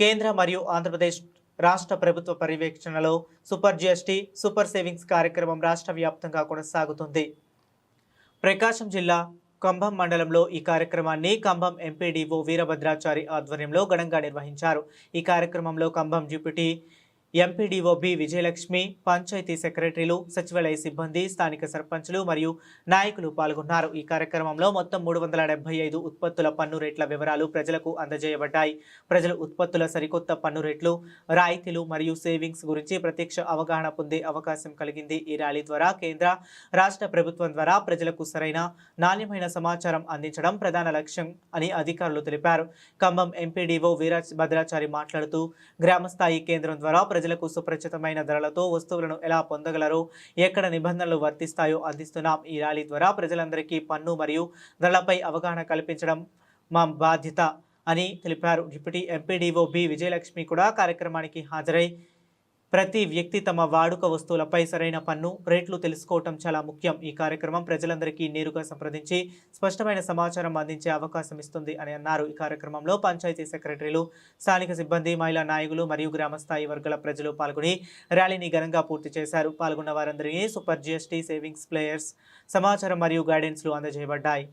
కేంద్ర మరియు ఆంధ్రప్రదేశ్ రాష్ట్ర ప్రభుత్వ పర్యవేక్షణలో సూపర్ జిఎస్టీ సూపర్ సేవింగ్స్ కార్యక్రమం రాష్ట్ర వ్యాప్తంగా కొనసాగుతుంది. ప్రకాశం జిల్లా కంభం మండలంలో ఈ కార్యక్రమాన్ని కంభం ఎంపీడీఓ వీరభద్రాచారి ఆధ్వర్యంలో ఘనంగా నిర్వహించారు. ఈ కార్యక్రమంలో Kambham deputy MPDO B Vijayalakshmi panchayat సెక్రటరీలు సచివాలయ సిబ్బంది స్థానిక సర్పంచులు మరియు నాయకులు పాల్గొన్నారు. ఈ కార్యక్రమంలో మొత్తం మూడు వందల డెబ్బై ఐదు ఉత్పత్తుల పన్ను రేట్ల వివరాలు ప్రజలకు అందజేయబడ్డాయి. ప్రజలు ఉత్పత్తుల సరికొత్త పన్ను రేట్లు రాయితీలు మరియు సేవింగ్స్ గురించి ప్రత్యక్ష అవగాహన పొందే అవకాశం కలిగింది. ఈ ర్యాలీ ద్వారా కేంద్ర రాష్ట్ర ప్రభుత్వం ద్వారా ప్రజలకు సరైన నాణ్యమైన సమాచారం అందించడం ప్రధాన లక్ష్యం అని అధికారులు తెలిపారు. ఖమ్మం ఎంపీడీఓ వీరాజ్ భద్రాచారి మాట్లాడుతూ గ్రామస్థాయి కేంద్రం ద్వారా ప్రజలకు సుపరిచితమైన ధరలతో వస్తువులను ఎలా పొందగలరో? ఎక్కడ నిబంధనలు వర్తిస్తాయో అందిస్తున్నాం. ఈ ర్యాలీ ద్వారా ప్రజలందరికీ పన్ను మరియు ధరలపై అవగాహన కల్పించడం మా బాధ్యత అని తెలిపారు. డిప్యూటీ ఎంపీడీఓ బి విజయలక్ష్మి కూడా కార్యక్రమానికి హాజరై ప్రతి వ్యక్తి తమ వాడుక వస్తువులపై సరైన పన్ను రేట్లు తెలుసుకోవటం చాలా ముఖ్యం. ఈ కార్యక్రమం ప్రజలందరికీ నేరుగా సంప్రదించి స్పష్టమైన సమాచారం అందించే అవకాశం ఇస్తుంది అని అన్నారు. ఈ కార్యక్రమంలో పంచాయతీ సెక్రటరీలు స్థానిక సిబ్బంది మహిళా నాయకులు మరియు గ్రామస్థాయి వర్గాల ప్రజలు పాల్గొని ర్యాలీని ఘనంగా పూర్తి చేశారు. పాల్గొన్న వారందరికీ సూపర్ జిఎస్టీ సేవింగ్స్ ప్లేయర్స్ సమాచారం మరియు గైడెన్స్లు అందజేయబడ్డాయి.